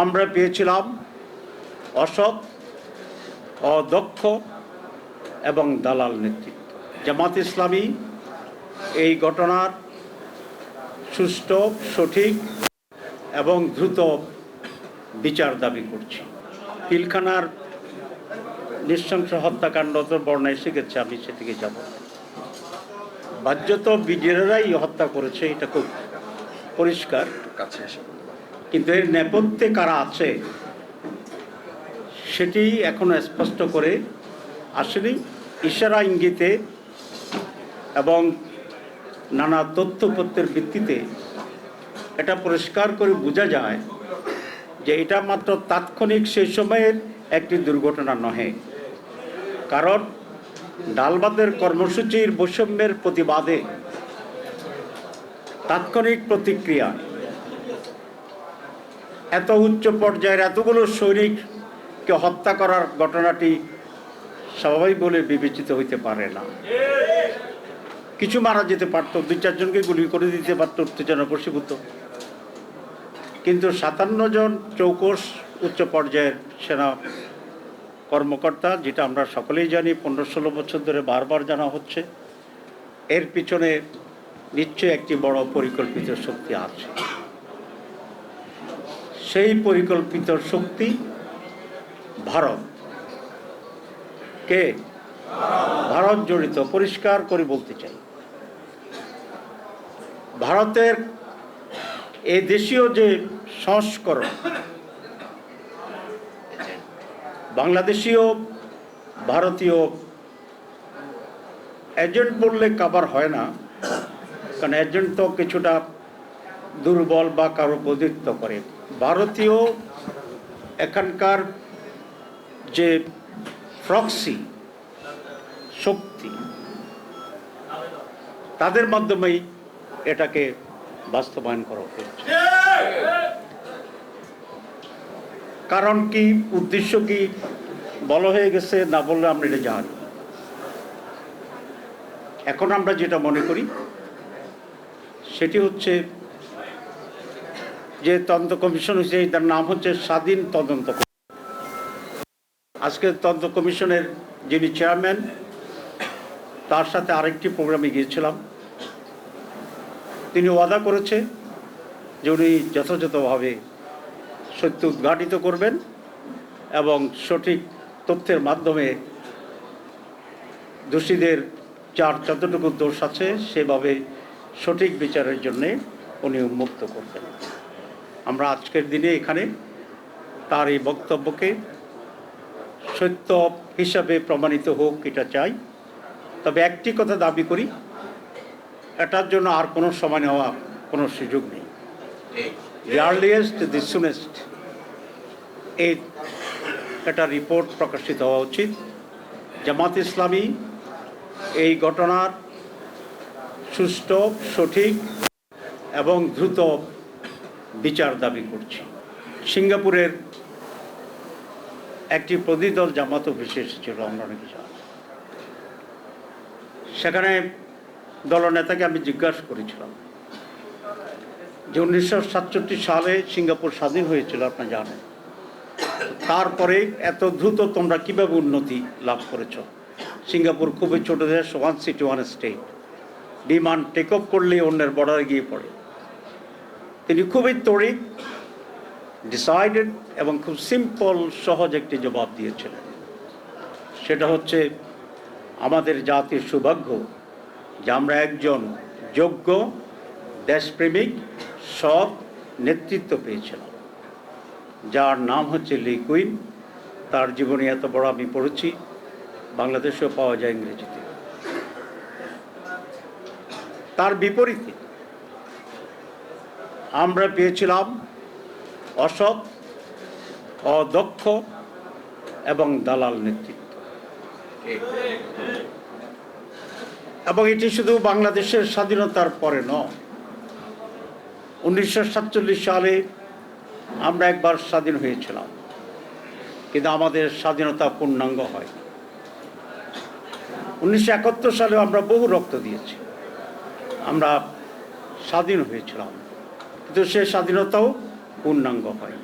আমরা পেয়েছিলাম অসৎ অদক্ষ এবং দালাল নেতৃত্ব। জামাত ইসলামী এই ঘটনার সুষ্ঠু, সঠিক এবং দ্রুত বিচার দাবি করছি। পিলখানার নৃশংস হত্যাকাণ্ড তো বর্ণা এসে গেছে আমি সেদিকে যাব। বাহ্যত বিজেরাই হত্যা করেছে, এটা খুব পরিষ্কার। কাছে এসে কিন্তু এর নেপথ্যে কারা আছে, সেটি এখনও স্পষ্ট করে আসেনি। ইশারা ইঙ্গিতে এবং নানা তথ্যপত্রের ভিত্তিতে এটা পরিষ্কার করে বোঝা যায় যে এটা মাত্র তাৎক্ষণিক সেই সময়ের একটি দুর্ঘটনা নহে। কারণ ডালবাদের কর্মসূচির বৈষম্যের প্রতিবাদে তাৎক্ষণিক প্রতিক্রিয়া এত উচ্চ পর্যায়ের এতগুলো সৈনিককে হত্যা করার ঘটনাটি স্বাভাবিক বলে বিবেচিত হইতে পারে না। কিছু মারা যেতে পারতো, দুই চারজনকে গুলি করে দিতে পারতো উত্তেজনা বসীভূত কিন্তু সাতান্ন জন চৌকস উচ্চ পর্যায়ের সেনা কর্মকর্তা, যেটা আমরা সকলেই জানি, পনেরো, ষোলো বছর ধরে বারবার জানা হচ্ছে, এর পিছনে নিশ্চয়ই একটি বড় পরিকল্পিত শক্তি আছে। সেই পরিকল্পিত শক্তি ভারত। কে? ভারত জড়িত, পরিষ্কার করে বলতে চাই। ভারতের এই দেশীয় যে সংস্করণ, বাংলাদেশীয়, ভারতীয় এজেন্ট বললে কাবার হয় না, কারণ এজেন্ট তো কিছুটা দুর্বল বা কারও প্রতিত্ব করে। ভারতীয় এখানকার যে প্রক্সি শক্তি, তাদের মাধ্যমেই এটাকে বাস্তবায়ন করা হয়েছে। কারণ কি, উদ্দেশ্য কি, বলা হয়ে গেছে, না বললে আমরা এটা জানি এখন আমরা যেটা মনে করি, সেটি হচ্ছে যে তদন্ত কমিশন হয়েছে তার নাম হচ্ছে স্বাধীন তদন্ত। আজকে তদন্ত কমিশনের যিনি চেয়ারম্যান, তার সাথে আরেকটি প্রোগ্রামে গিয়েছিলাম তিনি ওয়াদা করেছে যে উনি যথাযথভাবে সত্য উদ্ঘাটিত করবেন এবং সঠিক তথ্যের মাধ্যমে দোষীদের যার যতটুকু দোষ আছে, সেভাবে সঠিক বিচারের জন্যে উনি উন্মুক্ত করবেন আমরা আজকের দিনে এখানে তার এই বক্তব্যকে সত্য হিসাবে প্রমাণিত হোক এটা চাই। তবে একটি কথা দাবি করি, এটার জন্য আর কোনো সময় নেওয়া, কোনো সুযোগ নেই। আর্লিয়েস্ট দি সুনেস্ট এই একটা রিপোর্ট প্রকাশিত হওয়া উচিত। জামাত ইসলামী এই ঘটনার সুষ্ঠু, সঠিক এবং দ্রুত বিচার দাবি করছি। সিঙ্গাপুরের একটি প্রতিদল জামাত অফিসে এসেছিল, আমরা অনেকে জানি। সেখানে দলনেতাকে আমি জিজ্ঞাসা করেছিলাম যে উনিশশো সাতষট্টি সালে সিঙ্গাপুর স্বাধীন হয়েছিল, আপনি জানেন। তারপরে এত দ্রুত তোমরা কীভাবে উন্নতি লাভ করেছ? সিঙ্গাপুর খুবই ছোট দেশ ওয়ান সিটি ওয়ান স্টেট বিমান টেক অফ করলে অন্যের বর্ডারে গিয়ে পড়ে। তিনি খুবই তড়িৎ ডিসাইডেড এবং খুব সিম্পল সহজ একটি জবাব দিয়েছিলেন। সেটা হচ্ছে, আমাদের জাতির সৌভাগ্য যে আমরা একজন যোগ্য, দেশপ্রেমিক, সৎ নেতৃত্ব পেয়েছিলাম। যার নাম হচ্ছে লি কুইন। তার জীবনে এত বড় আমি পড়েছি, বাংলাদেশেও পাওয়া যায় ইংরেজিতে। তার বিপরীতে আমরা পেয়েছিলাম অসৎ, অদক্ষ এবং দালাল নেতৃত্ব। এবং এটি শুধু বাংলাদেশের স্বাধীনতার পরে নয়। উনিশশো সালে আমরা একবার স্বাধীন হয়েছিলাম। কিন্তু আমাদের স্বাধীনতা পূর্ণাঙ্গ হয় উনিশশো একাত্তর সালে আমরা বহু রক্ত দিয়েছি। আমরা স্বাধীন হয়েছিলাম। কিন্তু সে স্বাধীনতাও পূর্ণাঙ্গ হয়।